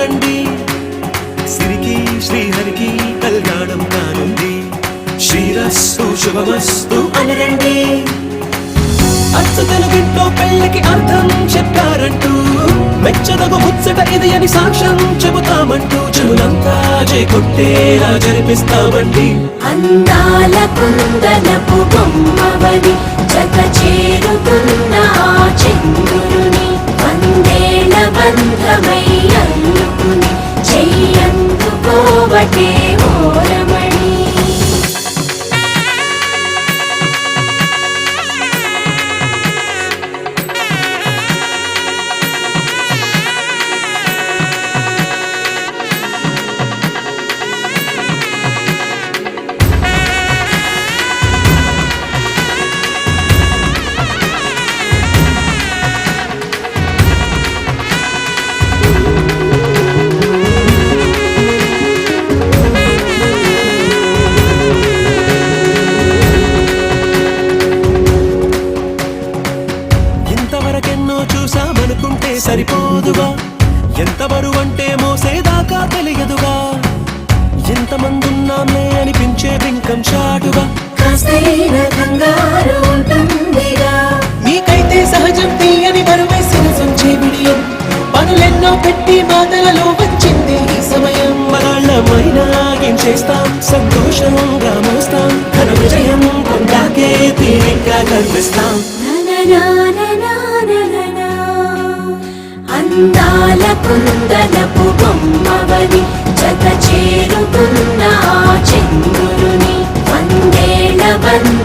రండి. సిరికి శ్రీహరికి కళ్యాణం కానుంది. శ్రీరస్సు శుభమస్తు అనరండి అచ్చు తెలుగింట్లో పెళ్ళకి అర్థం చెప్పారంటూ మెచ్చదగు ముచ్చట ఇది అని సాక్ష్యం చెబుతామంటూ చెవులంతా చేకొట్టేలా జరిపిస్తామండి. అందాల కుందనపు బొమ్మవని జత చేరుకున్న సరిపోదుగా? ఎంత బరువంటే మోసేదాకా తెలియదుగా? ఎంతమందున్నామే అనిపించే బింకం చాటుగా? నీకైతే సహజం తీయని బరువై బిడియం పనులెన్నో పెట్టి మాటలలో వచ్చింది ఈ సమయం. మనాళ్ళమైనా ఏం చేస్తాం? సంతోషంగా మోస్తాం. ఘన విజయం పొందాకే తీరిగ్గా కనిపిస్తాం. కుందన కుందనపు బొమ్మవని జత చేరుతున్నా చెంగురుని వందేళ బంద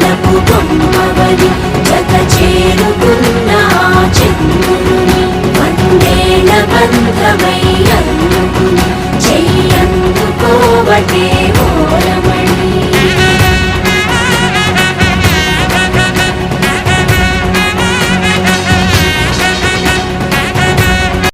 జ్ఞానపు బొమ్మవని జత చేరుకున్న చంద్రుని వందేన బంధమయ్యందుకుని చెయ్యందుకోవటే